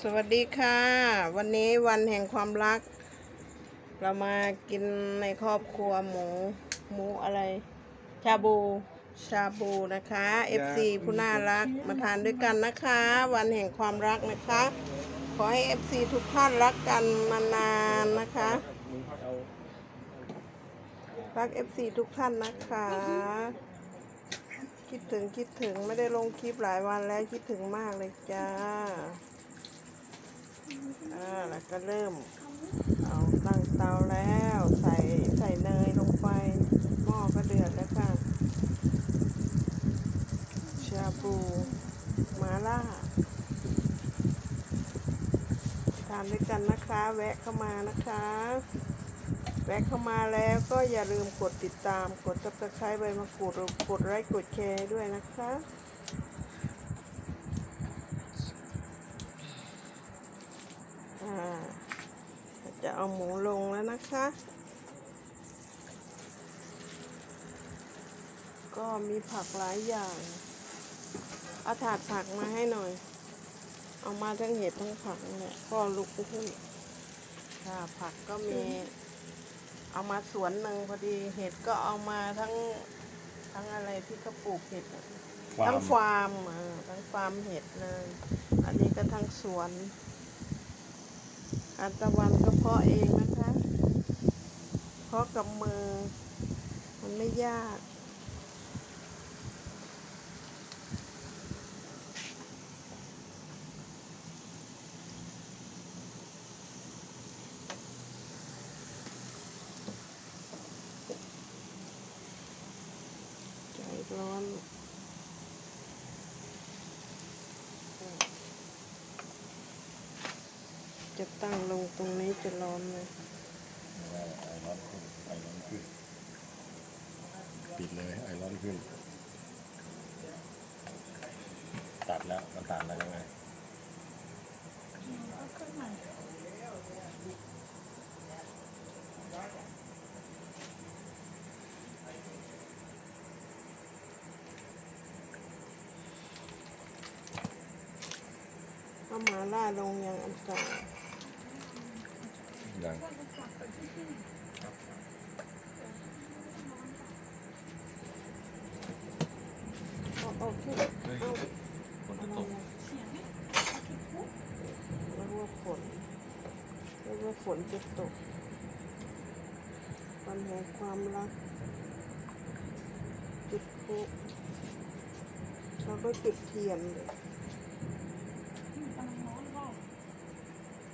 สวัสดีค่ะ วันนี้วันแห่งความรัก เรามากินในครอบครัวหมู หมูอะไร ชาบูชาบูนะคะ FC ผู้น่ารักมาทานด้วยกันนะคะ วันแห่งความรักนะคะ ขอให้ FC ทุกท่านรักกันมานานนะคะ รัก FC ทุกท่านนะคะ คิดถึงคิดถึงไม่ได้ลงคลิปหลายวันแล้วคิดถึงมากเลยจ้า อ่าแล้วก็เริ่ม เอาตั้งเตาแล้ว ใส่ใส่เนยลงไป หม้อก็เดือดแล้วค่ะ ชาบูมาล่าทานด้วยกันนะคะ แวะเข้ามานะคะ แวะเข้ามาแล้วก็อย่าลืมกดติดตาม กด subscribe ใบมะกรูดกดไลค์กดแชร์ด้วยนะคะ อ่า จะเอาหมูลงแล้วนะคะ ก็มีผักหลายอย่างเอาถาดผักมาให้หน่อย เอามาทั้งเห็ดทั้งผักนี่แหละก็ลุกขึ้นค่ะผักก็มี เอามาสวนหนึ่งพอดีเห็ดก็เอามาทั้งทั้งอะไรที่เขาปลูกเห็ดอะฟาร์มทั้งฟาร์มอ่าทั้งฟาร์มเห็ดเลย อันนี้ก็ทั้งสวน อันตะวันก็เพาะเองนะคะ เพาะกับมือ มันไม่ยาก ใจร้อน จะตั้งลงตรงนี้จะร้อนเลยไอร้อนขึ้นไอร้อนขึ้น ปิดเลยไอร้อนขึ้น ตัดแล้วมันตัดแล้วยังไงเอาหมาล่าลงอย่างอันเก่า ยัง เอาเอาขึ้นเอาอะไรนะแล้วว่าฝนแล้วว่า ฝนจะตกวันแห่งความรักจุดพลุแล้วก็จุดเทียนเลยกำลังร้อนก็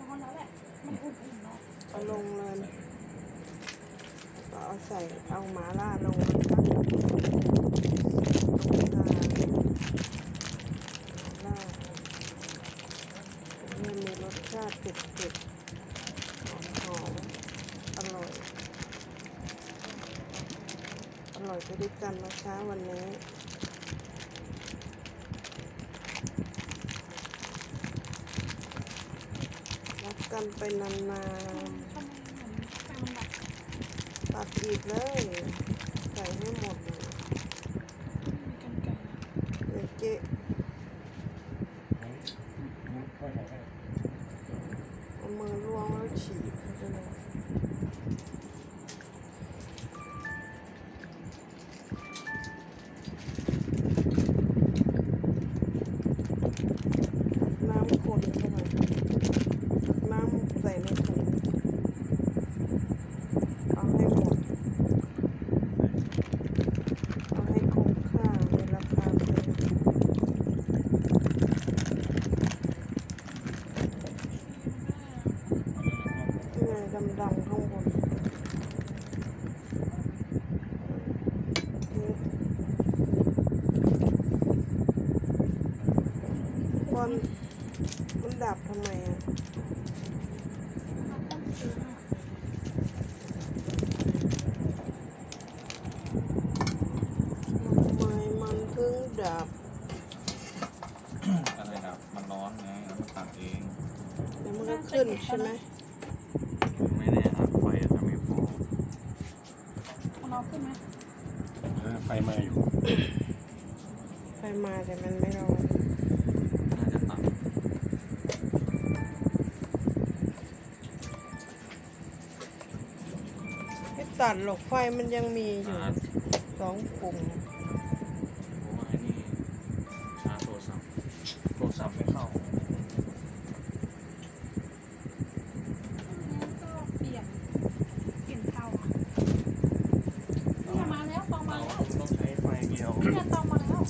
ร้อนแล้วแหละ มันอุ่นๆเนาะเอาลงเลยก็เอาใส่เอาหมาล่าลงนะคะลงมาหมาล่าให้มีรสชาติเผ็ดๆหอมหอมๆอร่อย อ ร่อยไปด้วยกันนะคะวันนี้รักกันไปนานทำไมเหมือนแบบๆตัดอีกเลยใส่ให้หมดเลยเดี๋ยวเจ๊เอามือล้วงแล้วฉีกเข้าไปเอลมันดับทำไมอะทำไมมันถึงดับอะไรนะมันร้อนไงแล้วมันตัดเอง เดี๋ยวมันก็ขึ้นใช่ไหมไม่แน่นะไฟอาจจะไม่พอเอาเราขึ้นไหมเออไฟมาอยู่ ไฟมาแต่มันไม่ร้อน ตัดหรอกไฟมันยังมีอยู่ชาร์จสองปุ่ม เพราะว่าไอ้นี่ชาร์จโทรศัพท์โทรศัพท์ไม่เข้า ก็เปลี่ยนเปลี่ยนเตาอะเนี่ยมาแล้วตองมา เรา แล้ว ต้องใช้ไฟเดียว เนี่ยตองมาแล้ว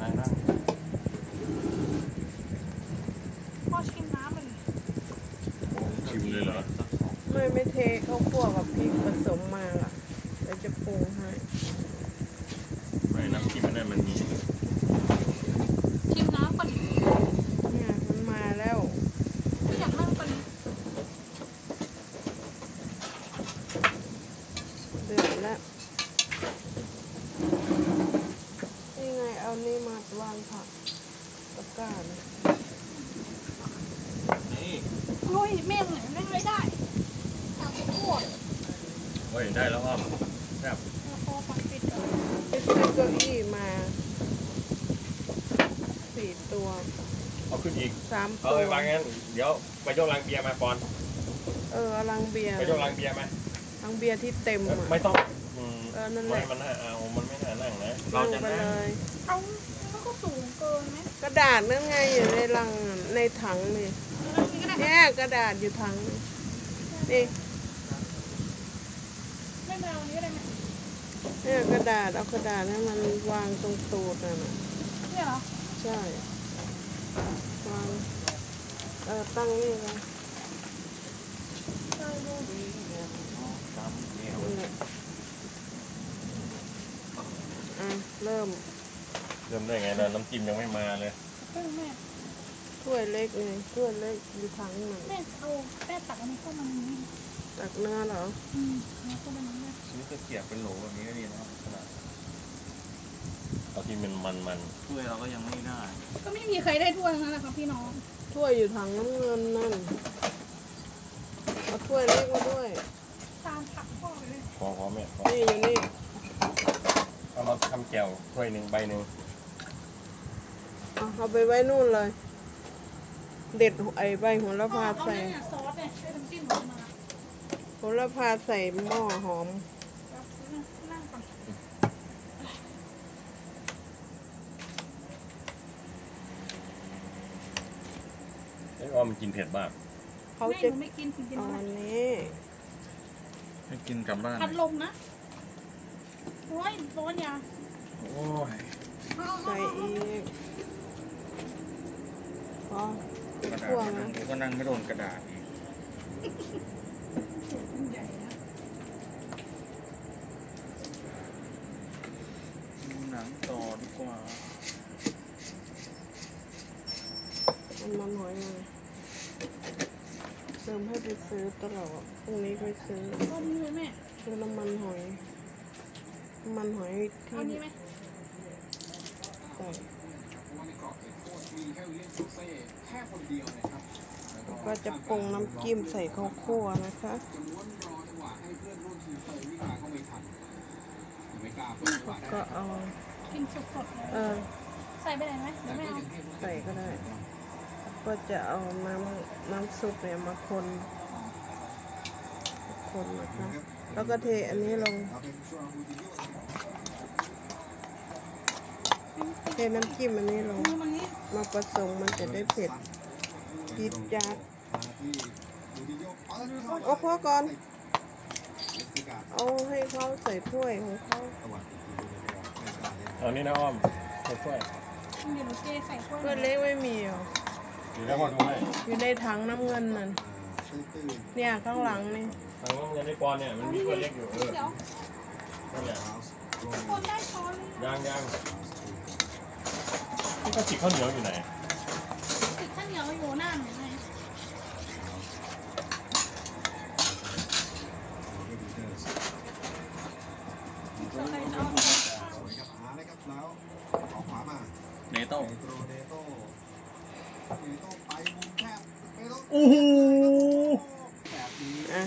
นั่งนั่ง พ่อชิมน้ำมัน ชิมเลยเหรอ สักสอง ไม่ไม่เทข้าวคั่วกับพริกผสมมาล่ะเดี๋ยวจะปรุงให้ ไม่น้ำจิ้มมันนั่นมันมี ชิมน้ำก่อน เนี่ยมันมาแล้ว ไม่อยากนั่งก่อน เดือดแล้วนี่ไงเอานี่มาวางผักตะกร้านะ นี่ โอ้ยแม่งไหนแม่งไม่ได้ตามไปทั่ว เฮ้ยได้แล้วอ้อมแบบแล้วพอปักปิดอะไปซื้อเก้าอี้มาสี่ตัวเอาขึ้นอีกสามเอาตัวไปวางงั้นเดี๋ยวไปยกลังเบียร์มาก่อนเออเอาลังเบียร์ไปยกลังเบียร์มาลังเบียร์ที่เต็มอะ ไม่ต้องอืมเออนั่นแหไม่ละ มันน่าเอามันไม่น่านั่งนะเราจะไปนั่ง เลยเอาแล้วก็สูงเกินไหมกระดาษนั่นไงอยู่ในลังน่ะในถังนี่ แล้วนี่ก็ได้ เนี่ยกระดาษอยู่ถังนี่นี่ ไม่เป็นไรเอาอันนี้ก็ได้ไหมเนี่ยกระดาษเอากระดาษให้มันวางตรงตูดน่ะนะเนี่ยเหรอใช่ วางเออตั้งนี่ไงเออดูจำเดียวนั่นแหละอะเริ่มเริ่มได้ไงนะน้ำจิ้มยังไม่มาเลย เพิ่งแม่ถ้วยเล็กไงถ้วยเล็กอยู่ถังหนึ่งแม่เอาแม่ตักอันนี้เข้ามาในนี้ตักเนื้อเหรออืมเอาเกียบเป็นโหลแบบนี้ก็ดีนะครับขนาดเอาที่มันมันมันถ้วยเราก็ยังไม่ได้ก็ไม่มีใครได้ถ้วยทั้งนั้นแหละครับพี่น้องถ้วยอยู่ถังน้ำเงินนั่นเอาถ้วยเล็กมาด้วยตามผักพ่อไปเลยพอพอแม่พอนี่อยู่นี่เอาเราทำแจ่วถ้วยหนึ่งใบหนึ่งเอาเอาไปไว้นู่นเลย เด็ดไอ้ใบโหระพ่อพาเอาใส่เนี่ยซอสเนี่ยให้น้ำจิ้มของมันมา โหระพาใส่หม้อหอม แล้วนั่งก่อน ไอ้อ้อมมันกินเผ็ดบ้างเขาแม่หจะนูไม่กินถึงกินเอาอะไรอันนี้ให้กินกลับบ้าน พัดลมนะโอ้ยร้อนยาโอ้ยเอาเอาใส่เอาอีกพอกระดาษคั่วนั่นะงกูก็นั่งไม่โดนกระดาษอีกใหญ่นะดูหนังต่อดีกว่ามันมันหอยมาเติมให้ไปซื้อตลอดพรุ่งนี้ไปซื้อต้มเลยแม่ซื้อน้ำมันหอยน้ำมันหอยที่เอานี้ไหมใส่แล้วก็จะปรุงน้ำจิ้มใส่ข้าวคั่วนะคะแล้วก็เอากินสดๆเลยเออใส่ไปไหนไหมเดี๋ยวไม่เอาใส่ก็ได้ ก็จะเอาน้ำน้ำซุปเนี่ยมาคนคนนะคะแล้วก็เทอันนี้ลง เทน้ำจิ้มอันนี้ลงมือมันนี่มาผสมมันจะได้เผ็ดจี๊ดจ๊าดเอาพอก่อน เอาให้เขาใส่ถ้วยของเขาเอานี่นะอ้อมถ้วยเดี๋ยวหนูเทใส่ถ้วยถ้วยเล็กไม่มีเหรอ เดี๋ยวพ่อดูให้อยู่ในถังน้ำเงินนั่นเนี่ยข้างหลังนี่ทางน้ำเงินในปอนเนี่ยมันมีถ้วยเล็กอยู่เออเดี๋ยวนั่นแหละคนได้ช้อนเลยนะยางยางนี่ก็จิกข้าวเหนียวอยู่ไหนติดข้าวเหนียวอยู่หน้าหนูไงเจอใครจะเอาเนโต้ โอ้โหอะ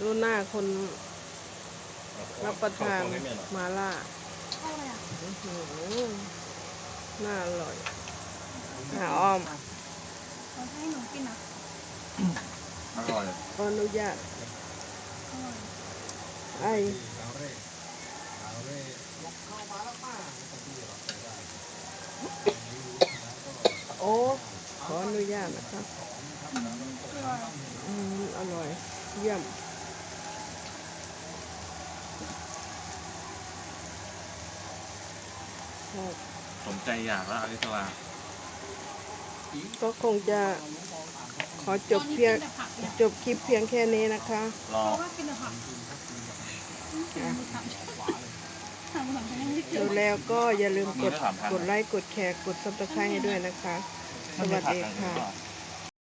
ดูหน้าคนรับประทานมาล่าเอาอะไรอะอื้อหือน่าอร่อยหาอ้อมเอาให้หนูกินอะอร่อยขออนุญาตไอโอ้ขออนุญาตนะคะอืมอร่อย เยี่ยมสมใจอยากแล้วอลิสลาก็คงจะขอจบเพียงจบคลิปเพียงแค่นี้นะคะ รอเพราะว่ากินแต่ผักถามถามยังไม่ได้กินดูแล้วก็อย่าลืมกดกดไลค์กดแชร์กดซับสไครต์ให้ด้วยนะคะ สวัสดีค่ะ